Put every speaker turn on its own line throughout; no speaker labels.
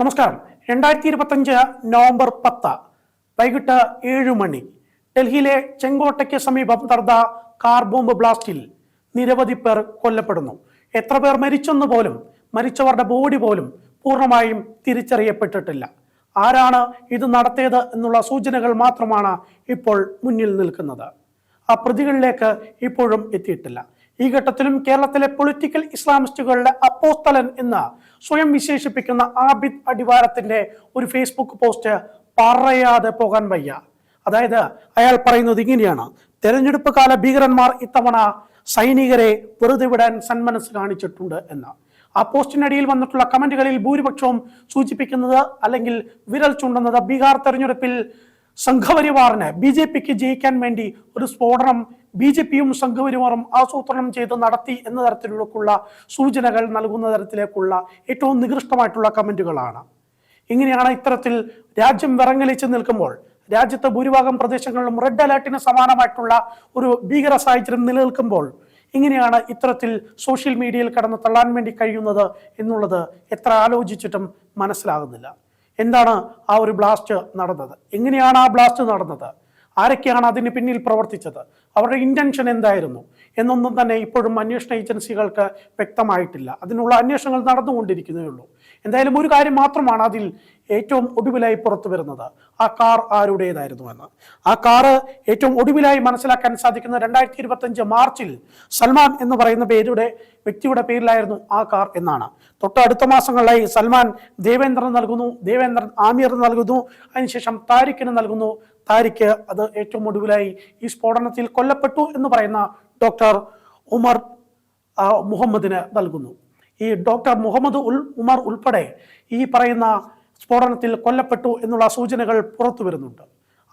നമസ്കാരം. രണ്ടായിരത്തി ഇരുപത്തഞ്ച് നവംബർ പത്ത് വൈകിട്ട് ഏഴ് മണി. ഡൽഹിയിലെ ചെങ്കോട്ടയ്ക്ക് സമീപം നടന്ന കാർ ബോംബ് ബ്ലാസ്റ്റിൽ നിരവധി പേർ കൊല്ലപ്പെടുന്നു. എത്ര പേർ മരിച്ചെന്ന് പോലും മരിച്ചവരുടെ ബോഡി പോലും പൂർണമായും തിരിച്ചറിയപ്പെട്ടിട്ടില്ല. ആരാണ് ഇത് നടത്തിയത് എന്നുള്ള സൂചനകൾ മാത്രമാണ് ഇപ്പോൾ മുന്നിൽ നിൽക്കുന്നത്. ആ പ്രതികളിലേക്ക് ഇപ്പോഴും എത്തിയിട്ടില്ല. ഈ ഘട്ടത്തിലും കേരളത്തിലെ പൊളിറ്റിക്കൽ ഇസ്ലാമിസ്റ്റുകളുടെ അപ്പോസ്തലൻ എന്ന് സ്വയം വിശേഷിപ്പിക്കുന്ന ആബിദ് അടിവാരത്തിന്റെ ഒരു ഫേസ്ബുക്ക് പോസ്റ്റ് പറയാതെ പോകാൻ വയ്യ. അതായത് അയാൾ പറയുന്നത് ഇങ്ങനെയാണ്. തെരഞ്ഞെടുപ്പ് കാല ഭീകരന്മാർ ഇത്തവണ സൈനികരെ വെറുതെ വിടാൻ സന്മനസ് കാണിച്ചിട്ടുണ്ട് എന്ന്. ആ പോസ്റ്റിനടിയിൽ വന്നിട്ടുള്ള കമന്റുകളിൽ ഭൂരിപക്ഷവും സൂചിപ്പിക്കുന്നത് അല്ലെങ്കിൽ വിരൽ ചൂണ്ടുന്നത് ബീഹാർ തെരഞ്ഞെടുപ്പിൽ സംഘപരിവാറിന് ബി ജെ പിക്ക് ജയിക്കാൻ വേണ്ടി ഒരു സ്ഫോടനം ബി ജെ പിയും സംഘപരിവാറും ആസൂത്രണം ചെയ്ത് നടത്തി എന്ന തരത്തിലുള്ള സൂചനകൾ നൽകുന്ന തരത്തിലേക്കുള്ള ഏറ്റവും നികൃഷ്ടമായിട്ടുള്ള കമന്റുകളാണ്. ഇങ്ങനെയാണ് ഇത്തരത്തിൽ രാജ്യം വിറങ്ങലിച്ച് നിൽക്കുമ്പോൾ രാജ്യത്തെ ഭൂരിഭാഗം പ്രദേശങ്ങളിലും റെഡ് അലേർട്ടിന് സമാനമായിട്ടുള്ള ഒരു ഭീകര സാഹചര്യം നിലനിൽക്കുമ്പോൾ ഇങ്ങനെയാണ് ഇത്തരത്തിൽ സോഷ്യൽ മീഡിയയിൽ കടന്ന് തള്ളാൻ വേണ്ടി കഴിയുന്നത് എന്നുള്ളത് എത്ര ആലോചിച്ചിട്ടും മനസ്സിലാകുന്നില്ല. എന്താണ് ആ ഒരു ബ്ലാസ്റ്റ് നടന്നത്? എങ്ങനെയാണ് ആ ബ്ലാസ്റ്റ് നടന്നത്? ആരൊക്കെയാണ് അതിന് പിന്നിൽ പ്രവർത്തിച്ചത്? അവരുടെ ഇന്റൻഷൻ എന്തായിരുന്നു? എന്നൊന്നും തന്നെ ഇപ്പോഴും അന്വേഷണ ഏജൻസികൾക്ക് വ്യക്തമായിട്ടില്ല. അതിനുള്ള അന്വേഷണങ്ങൾ നടന്നുകൊണ്ടിരിക്കുന്നേ ഉള്ളൂ. എന്തായാലും ഒരു കാര്യം മാത്രമാണ് അതിൽ ഏറ്റവും ഒടുവിലായി പുറത്തു വരുന്നത്. ആ കാർ ആരുടേതായിരുന്നു എന്ന്. ആ കാറ് ഏറ്റവും ഒടുവിലായി മനസ്സിലാക്കാൻ സാധിക്കുന്ന രണ്ടായിരത്തി ഇരുപത്തഞ്ച് മാർച്ചിൽ സൽമാൻ എന്ന് പറയുന്ന പേരുടെ വ്യക്തിയുടെ പേരിലായിരുന്നു ആ കാർ എന്നാണ്. തൊട്ടടുത്ത മാസങ്ങളിലായി സൽമാൻ ദേവേന്ദ്രൻ നൽകുന്നു ദേവേന്ദ്രൻ ആമിർ നൽകുന്നു അതിനുശേഷം താരിഖിന് നൽകുന്നു താരിഖ് അത് ഏറ്റവും ഒടുവിലായി ഈ സ്ഫോടനത്തിൽ കൊല്ലപ്പെട്ടു എന്ന് പറയുന്ന ഡോക്ടർ ഉമർ മുഹമ്മദിന് നൽകുന്നു. ഈ ഡോക്ടർ മുഹമ്മദ് ഉൽ ഉമർ ഉൾപ്പെടെ ഈ പറയുന്ന സ്ഫോടനത്തിൽ കൊല്ലപ്പെട്ടു എന്നുള്ള സൂചനകൾ പുറത്തു വരുന്നുണ്ട്.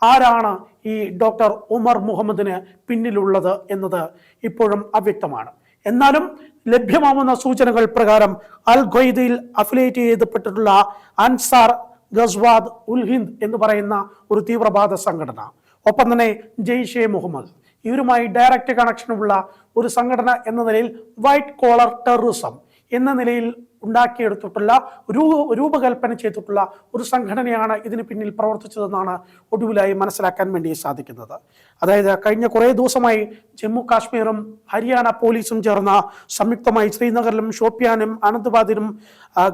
ആരാണ് ഈ ഡോക്ടർ ഉമർ മുഹമ്മദിന് പിന്നിലുള്ളത് എന്നത് ഇപ്പോഴും അവ്യക്തമാണ്. എന്നാലും ലഭ്യമാവുന്ന സൂചനകൾ പ്രകാരം അൽ ഖ്വയ്ദയിൽ അഫിലേറ്റ് ചെയ്യപ്പെട്ടിട്ടുള്ള അൻസാർ ഗസ്വാദ് ഉൽ ഹിന്ദ് എന്ന് പറയുന്ന ഒരു തീവ്രവാദ സംഘടന. ഒപ്പം തന്നെ ജെയ്ഷെ മുഹമ്മദ്. ഇവരുമായി ഡയറക്റ്റ് കണക്ഷനുള്ള ഒരു സംഘടന എന്ന നിലയിൽ വൈറ്റ് കോളർ ടെററിസം എന്ന നിലയിൽ ഉണ്ടാക്കിയെടുത്തിട്ടുള്ള രൂ രൂപകൽപ്പന ചെയ്തിട്ടുള്ള ഒരു സംഘടനയാണ് ഇതിന് പിന്നിൽ പ്രവർത്തിച്ചതെന്നാണ് ഒടുവിലായി മനസ്സിലാക്കാൻ വേണ്ടി സാധിക്കുന്നത്. അതായത് കഴിഞ്ഞ കുറേ ദിവസമായി ജമ്മു കാശ്മീറും ഹരിയാന പോലീസും ചേർന്ന സംയുക്തമായി ശ്രീനഗറിലും ഷോപ്പിയാനും അനന്ത്ബാദിലും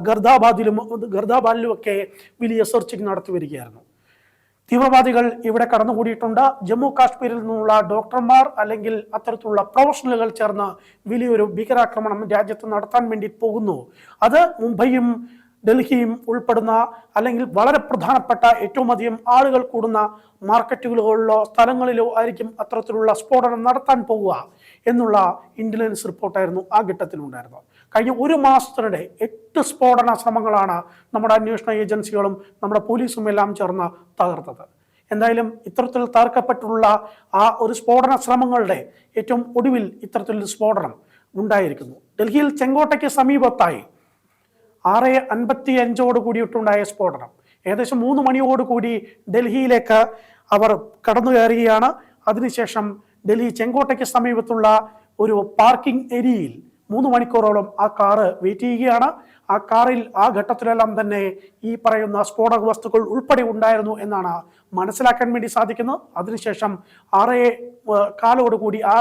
ഗർദാബാദിലും ഗർദാബാദിലും ഒക്കെ വലിയ സെർച്ചിങ് നടത്തി വരികയായിരുന്നു. തീവ്രവാദികൾ ഇവിടെ കടന്നുകൂടിയിട്ടുണ്ട്. ജമ്മു കാശ്മീരിൽ നിന്നുള്ള ഡോക്ടർമാർ അല്ലെങ്കിൽ അത്തരത്തിലുള്ള പ്രൊഫഷണലുകൾ ചേർന്ന് വലിയൊരു ഭീകരാക്രമണം രാജ്യത്ത് നടത്താൻ വേണ്ടി പോകുന്നു. അത് മുംബൈയും ഡൽഹിയും ഉൾപ്പെടുന്ന അല്ലെങ്കിൽ വളരെ പ്രധാനപ്പെട്ട ഏറ്റവും അധികം ആളുകൾ കൂടുന്ന മാർക്കറ്റുകളിലോ സ്ഥലങ്ങളിലോ ആയിരിക്കും അത്തരത്തിലുള്ള സ്ഫോടനം നടത്താൻ പോകുക എന്നുള്ള ഇന്റലിജൻസ് റിപ്പോർട്ടായിരുന്നു ആ ഘട്ടത്തിലുണ്ടായിരുന്നത്. കഴിഞ്ഞ ഒരു മാസത്തിനിടെ എട്ട് സ്ഫോടന ശ്രമങ്ങളാണ് നമ്മുടെ അന്വേഷണ ഏജൻസികളും നമ്മുടെ പോലീസും എല്ലാം ചേർന്ന് തകർത്തത്. എന്തായാലും ഇത്തരത്തിൽ തകർക്കപ്പെട്ടുള്ള ആ ഒരു സ്ഫോടന ശ്രമങ്ങളുടെ ഏറ്റവും ഒടുവിൽ ഇത്തരത്തിലൊരു സ്ഫോടനം ഉണ്ടായിരിക്കുന്നു. ഡൽഹിയിൽ ചെങ്കോട്ടയ്ക്ക് സമീപത്തായി ആറ് അൻപത്തി അഞ്ചോട് കൂടിയിട്ടുണ്ടായ സ്ഫോടനം. ഏകദേശം മൂന്ന് മണിയോട് കൂടി ഡൽഹിയിലേക്ക് അവർ കടന്നു കയറുകയാണ് അതിനുശേഷം ഡൽഹി ചെങ്കോട്ടയ്ക്ക് സമീപത്തുള്ള ഒരു പാർക്കിംഗ് ഏരിയയിൽ മൂന്ന് മണിക്കൂറോളം ആ കാറ് വെയിറ്റ് ചെയ്യുകയാണ്. ആ കാറിൽ ആ ഘട്ടത്തിലെല്ലാം തന്നെ ഈ പറയുന്ന സ്ഫോടക വസ്തുക്കൾ ഉൾപ്പെടെ ഉണ്ടായിരുന്നു എന്നാണ് മനസ്സിലാക്കാൻ വേണ്ടി സാധിക്കുന്നത്. അതിനുശേഷം ആറേ കാലോടുകൂടി ആ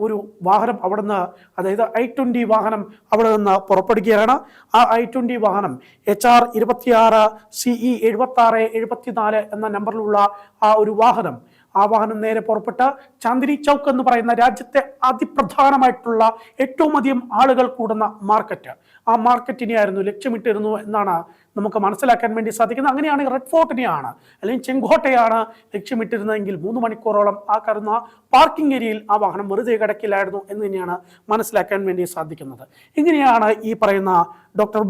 ഒരു വാഹനം അവിടെ നിന്ന് അതായത് ഐ ട്വന്റി വാഹനം അവിടെ നിന്ന് പുറപ്പെടുകയാണ്. ആ ഐ ട്വന്റി വാഹനം എച്ച് ആർ ഇരുപത്തിയാറ് സി ഇ എഴുപത്തി ആറ് എഴുപത്തിനാല് എന്ന നമ്പറിലുള്ള ആ ഒരു വാഹനം ആ വാഹനം നേരെ പുറപ്പെട്ട് ചാന്ദിനി ചൗക്ക് എന്ന് പറയുന്ന രാജ്യത്തെ അതിപ്രധാനമായിട്ടുള്ള ഏറ്റവും അധികം ആളുകൾ കൂടുന്ന മാർക്കറ്റ് ആ മാർക്കറ്റിനെയായിരുന്നു ലക്ഷ്യമിട്ടിരുന്നു എന്നാണ് നമുക്ക് മനസ്സിലാക്കാൻ വേണ്ടി സാധിക്കുന്നത്. അങ്ങനെയാണ് റെഡ് ഫോർട്ടിനെയാണ് അല്ലെങ്കിൽ ചെങ്കോട്ടയാണ് ലക്ഷ്യമിട്ടിരുന്നതെങ്കിൽ മൂന്ന് മണിക്കൂറോളം ആ കരുന്ന പാർക്കിംഗ് ഏരിയയിൽ ആ വാഹനം വെറുതെ കിടക്കില്ലായിരുന്നു എന്ന് തന്നെയാണ് മനസ്സിലാക്കാൻ വേണ്ടി സാധിക്കുന്നത്. ഇങ്ങനെയാണ് ഈ പറയുന്ന ഡോക്ടർ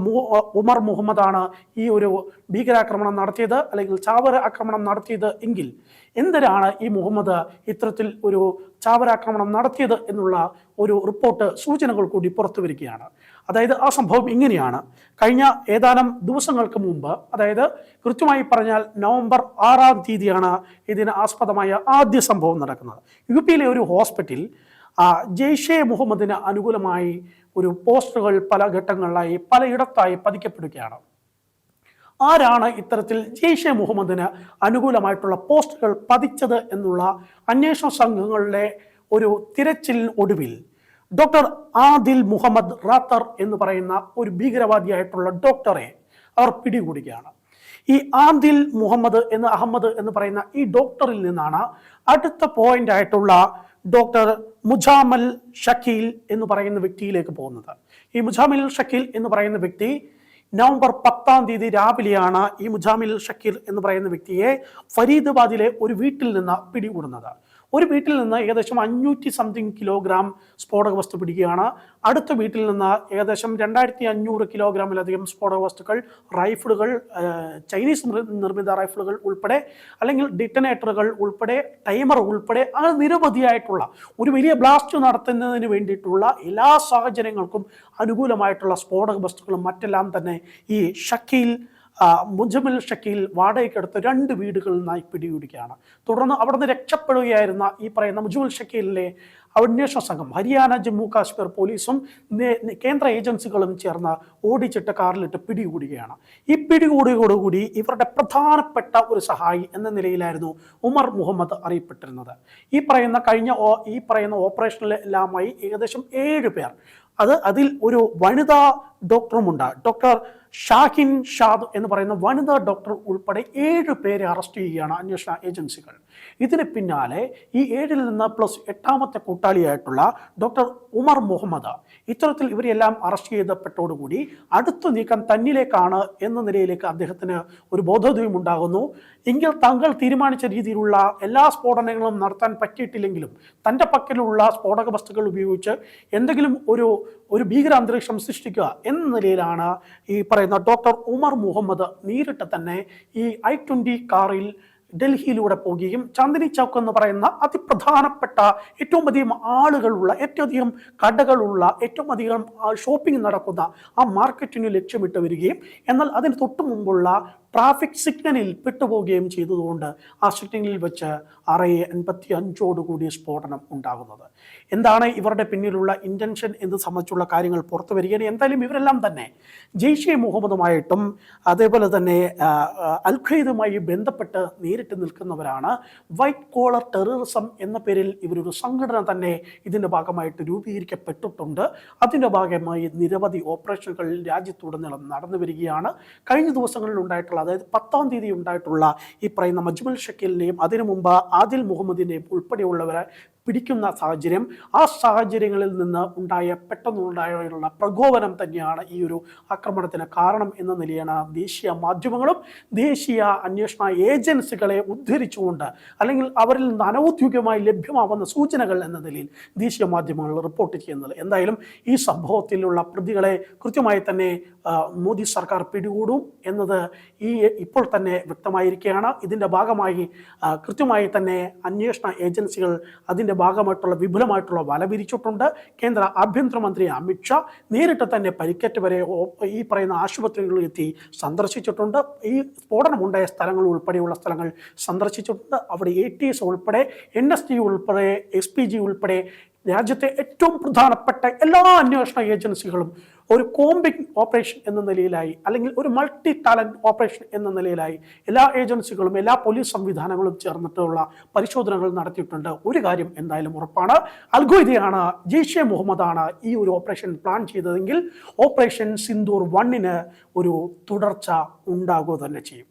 ഉമർ മുഹമ്മദ് ആണ് ഈ ഒരു ഭീകരാക്രമണം നടത്തിയത് അല്ലെങ്കിൽ ചാവര ആക്രമണം നടത്തിയത് എങ്കിൽ എന്തിനാണ് ഈ മുഹമ്മദ് ഇത്തരത്തിൽ ഒരു ചാവരാക്രമണം നടത്തിയത് എന്നുള്ള ഒരു റിപ്പോർട്ട് സൂചനകൾ കൂടി പുറത്തു വരികയാണ്. അതായത് ആ സംഭവം ഇങ്ങനെയാണ്. കഴിഞ്ഞ ഏതാനും ദിവസങ്ങൾക്ക് മുമ്പ് അതായത് കൃത്യമായി പറഞ്ഞാൽ നവംബർ ആറാം തീയതിയാണ് ഇതിന് ആസ്പദമായ ആദ്യ സംഭവം നടക്കുന്നത്. യു പിയിലെ ഒരു ഹോസ്പിറ്റലിൽ ആ, ജെയ്ഷെ മുഹമ്മദിന് അനുകൂലമായി ഒരു പോസ്റ്ററുകൾ പല ഘട്ടങ്ങളിലായി പലയിടത്തായി പതിക്കപ്പെടുകയാണ്. ആരാണ് ഇത്തരത്തിൽ ജെയ്ഷെ മുഹമ്മദിന് അനുകൂലമായിട്ടുള്ള പോസ്റ്റുകൾ പതിച്ചത് എന്നുള്ള അന്വേഷണ സംഘങ്ങളുടെ ഒരു തിരച്ചിലിന് ഒടുവിൽ ഡോക്ടർ ആദിൽ മുഹമ്മദ് റാത്തർ എന്ന് പറയുന്ന ഒരു ഭീകരവാദിയായിട്ടുള്ള ഡോക്ടറെ അവർ പിടികൂടുകയാണ്. ഈ ആദിൽ മുഹമ്മദ് എന്ന് അഹമ്മദ് എന്ന് പറയുന്ന ഈ ഡോക്ടറിൽ നിന്നാണ് അടുത്ത പോയിന്റ് ആയിട്ടുള്ള ഡോക്ടർ മുജാമൽ ഷക്കീൽ എന്ന് പറയുന്ന വ്യക്തിയിലേക്ക് പോകുന്നത്. ഈ മുജാമൽ ഷക്കീൽ എന്ന് പറയുന്ന വ്യക്തി നവംബർ പത്താം തീയതി രാവിലെയാണ് ഈ മുജാമിൽ ഷക്കീർ എന്ന് പറയുന്ന വ്യക്തിയെ ഫരീദാബാദിലെ ഒരു വീട്ടിൽ നിന്ന് പിടികൂടുന്നത്. ഒരു വീട്ടിൽ നിന്ന് ഏകദേശം അഞ്ഞൂറ്റി സംതിങ് കിലോഗ്രാം സ്ഫോടക വസ്തു പിടിക്കുകയാണ്. അടുത്ത വീട്ടിൽ നിന്ന് ഏകദേശം രണ്ടായിരത്തി അഞ്ഞൂറ് കിലോഗ്രാമിലധികം സ്ഫോടക വസ്തുക്കൾ റൈഫിളുകൾ ചൈനീസ് നിർമ്മിത റൈഫിളുകൾ ഉൾപ്പെടെ അല്ലെങ്കിൽ ഡിറ്റനേറ്ററുകൾ ഉൾപ്പെടെ ടൈമർ ഉൾപ്പെടെ അങ്ങനെ നിരവധിയായിട്ടുള്ള ഒരു വലിയ ബ്ലാസ്റ്റ് നടത്തുന്നതിന് വേണ്ടിയിട്ടുള്ള എല്ലാ സാഹചര്യങ്ങൾക്കും അനുകൂലമായിട്ടുള്ള സ്ഫോടക വസ്തുക്കളും മറ്റെല്ലാം തന്നെ ഈ ഷക്കീൽ ആ, മുജമിൽ ഷക്കീൽ വാടകയ്ക്കെടുത്ത് രണ്ട് വീടുകളിൽ നിന്നായി പിടികൂടുകയാണ് തുടർന്ന് അവിടുന്ന് രക്ഷപ്പെടുകയായിരുന്ന ഈ പറയുന്ന മുജമുൽ ഷക്കീലിലെ അന്വേഷണ സംഘം ഹരിയാന ജമ്മു കാശ്മീർ പോലീസും കേന്ദ്ര ഏജൻസികളും ചേർന്ന് ഓടിച്ചിട്ട് കാറിലിട്ട് പിടികൂടുകയാണ്. ഈ പിടികൂടിയോടുകൂടി ഇവരുടെ പ്രധാനപ്പെട്ട ഒരു സഹായി എന്ന നിലയിലായിരുന്നു ഉമർ മുഹമ്മദ് അറിയപ്പെട്ടിരുന്നത്. ഈ പറയുന്ന കഴിഞ്ഞ ഈ പറയുന്ന ഓപ്പറേഷനിലെല്ലാമായി ഏകദേശം ഏഴ് പേർ. അത് അതിൽ ഒരു വനിതാ ഡോക്ടറുമുണ്ട്. ഡോക്ടർ ഷാഹിൻ ഷാദ് എന്ന് പറയുന്ന വനിതാ ഡോക്ടർ ഉൾപ്പെടെ ഏഴ് പേരെ അറസ്റ്റ് ചെയ്യുകയാണ് അന്വേഷണ ഏജൻസികൾ. ഇതിന് പിന്നാലെ ഈ ഏഴിൽ നിന്ന് പ്ലസ് എട്ടാമത്തെ കൂട്ടാളിയായിട്ടുള്ള ഡോക്ടർ ഉമർ മുഹമ്മദ് ഇത്തരത്തിൽ ഇവരെല്ലാം അറസ്റ്റ് ചെയ്തപ്പെട്ടോടുകൂടി അടുത്ത നീക്കം തന്നിലേക്കാണ് എന്ന നിലയിലേക്ക് അദ്ദേഹത്തിന് ഒരു ബോധോദയം ഉണ്ടാകുന്നു. എങ്കിൽ താങ്കൾ തീരുമാനിച്ച രീതിയിലുള്ള എല്ലാ സ്ഫോടനങ്ങളും നടത്താൻ പറ്റിയിട്ടില്ലെങ്കിലും തന്റെ പക്കലുള്ള സ്ഫോടക വസ്തുക്കൾ ഉപയോഗിച്ച് എന്തെങ്കിലും ഒരു ഒരു ഭീകര അന്തരീക്ഷം സൃഷ്ടിക്കുക എന്ന നിലയിലാണ് ഈ പറയുന്ന ഡോക്ടർ ഉമർ മുഹമ്മദ് നേരിട്ട് തന്നെ ഈ ഐ ട്വന്റി കാറിൽ ഡൽഹിയിലൂടെ പോവുകയും ചാന്ദിനി ചൗക്ക് എന്ന് പറയുന്ന അതിപ്രധാനപ്പെട്ട ഏറ്റവും അധികം ആളുകളുള്ള ഏറ്റവും അധികം കടകളുള്ള ഏറ്റവും അധികം ഷോപ്പിംഗ് നടക്കുന്ന ആ മാർക്കറ്റിന് ലക്ഷ്യമിട്ട് വരികയും എന്നാൽ അതിന് തൊട്ടു മുമ്പുള്ള ട്രാഫിക് സിഗ്നലിൽ പെട്ടുപോവുകയും ചെയ്തതുകൊണ്ട് ആ സിഗ്നലിൽ വെച്ച് അറയെ എൺപത്തി അഞ്ചോടുകൂടി സ്ഫോടനം ഉണ്ടാകുന്നത്. എന്താണ് ഇവരുടെ പിന്നിലുള്ള ഇന്റൻഷൻ എന്ന് സംബന്ധിച്ചുള്ള കാര്യങ്ങൾ പുറത്തു വരികയാണ്. എന്തായാലും ഇവരെല്ലാം തന്നെ ജെയ്ഷെ മുഹമ്മദുമായിട്ടും അതേപോലെ തന്നെ ആ, ആ, അൽ ഖയ്ദുമായി ബന്ധപ്പെട്ട് നേരിട്ട് നിൽക്കുന്നവരാണ്. വൈറ്റ് കോളർ ടെററിസം എന്ന പേരിൽ ഇവരൊരു സംഘടന തന്നെ ഇതിന്റെ ഭാഗമായിട്ട് രൂപീകരിക്കപ്പെട്ടിട്ടുണ്ട്. അതിന്റെ ഭാഗമായി നിരവധി ഓപ്പറേഷനുകൾ രാജ്യത്തുടനീളം നടന്നു വരികയാണ്. കഴിഞ്ഞ ദിവസങ്ങളിൽ ഉണ്ടായിട്ടുള്ള അതായത് പത്താം തീയതി ഉണ്ടായിട്ടുള്ള ഈ പറയുന്ന മജ്മൽ ഷക്കീലിനെയും അതിനു മുമ്പ് ആദിൽ മുഹമ്മദിനെയും ഉൾപ്പെടെയുള്ളവരെ പിടിക്കുന്ന സാഹചര്യം ആ സാഹചര്യങ്ങളിൽ നിന്ന് ഉണ്ടായ പെട്ടെന്നുണ്ടായുള്ള പ്രകോപനം തന്നെയാണ് ഈ ഒരു ആക്രമണത്തിന് കാരണം എന്ന നിലയാണ് ദേശീയ മാധ്യമങ്ങളും ദേശീയ അന്വേഷണ ഏജൻസികളെ ഉദ്ധരിച്ചുകൊണ്ട് അല്ലെങ്കിൽ അവരിൽ നിന്ന് അനൗദ്യോഗികമായി ലഭ്യമാവുന്ന സൂചനകൾ എന്ന നിലയിൽ ദേശീയ മാധ്യമങ്ങൾ റിപ്പോർട്ട് ചെയ്യുന്നത്. എന്തായാലും ഈ സംഭവത്തിലുള്ള പ്രതികളെ കൃത്യമായി തന്നെ മോദി സർക്കാർ പിടികൂടും എന്നത് ഈ ഇപ്പോൾ തന്നെ വ്യക്തമായിരിക്കുകയാണ്. ഇതിന്റെ ഭാഗമായി കൃത്യമായി തന്നെ അന്വേഷണ ഏജൻസികൾ അതിന്റെ ഭാഗമായിട്ടുള്ള വിപുലമായിട്ടുള്ള വല വിരിച്ചിട്ടുണ്ട്. കേന്ദ്ര ആഭ്യന്തരമന്ത്രി അമിത്ഷാ നേരിട്ട് തന്നെ പരിക്കേറ്റ് വരെ ഈ പറയുന്ന ആശുപത്രികളിൽ എത്തി സന്ദർശിച്ചിട്ടുണ്ട്. ഈ സ്ഫോടനമുണ്ടായ സ്ഥലങ്ങൾ ഉൾപ്പെടെയുള്ള സ്ഥലങ്ങൾ സന്ദർശിച്ചിട്ടുണ്ട്. അവിടെ എ ടി എസ് ഉൾപ്പെടെ എൻ എസ് ടി ഉൾപ്പെടെ എസ് പി ജി ഉൾപ്പെടെ രാജ്യത്തെ ഏറ്റവും പ്രധാനപ്പെട്ട എല്ലാ അന്വേഷണ ഏജൻസികളും ഒരു കോമ്പിംഗ് ഓപ്പറേഷൻ എന്ന നിലയിലായി അല്ലെങ്കിൽ ഒരു മൾട്ടി ടാലന്റ് ഓപ്പറേഷൻ എന്ന നിലയിലായി എല്ലാ ഏജൻസികളും എല്ലാ പോലീസ് സംവിധാനങ്ങളും ചേർന്നിട്ടുള്ള പരിശോധനകൾ നടത്തിയിട്ടുണ്ട്. ഒരു കാര്യം എന്തായാലും ഉറപ്പാണ്. അൽഗോയിദയാണ് ജെയ്ഷെ മുഹമ്മദാണ് ഈ ഒരു ഓപ്പറേഷൻ പ്ലാൻ ചെയ്തതെങ്കിൽ ഓപ്പറേഷൻ സിന്ദൂർ വണ്ണിന് ഒരു തുടർച്ച ഉണ്ടാകുക തന്നെ ചെയ്യും.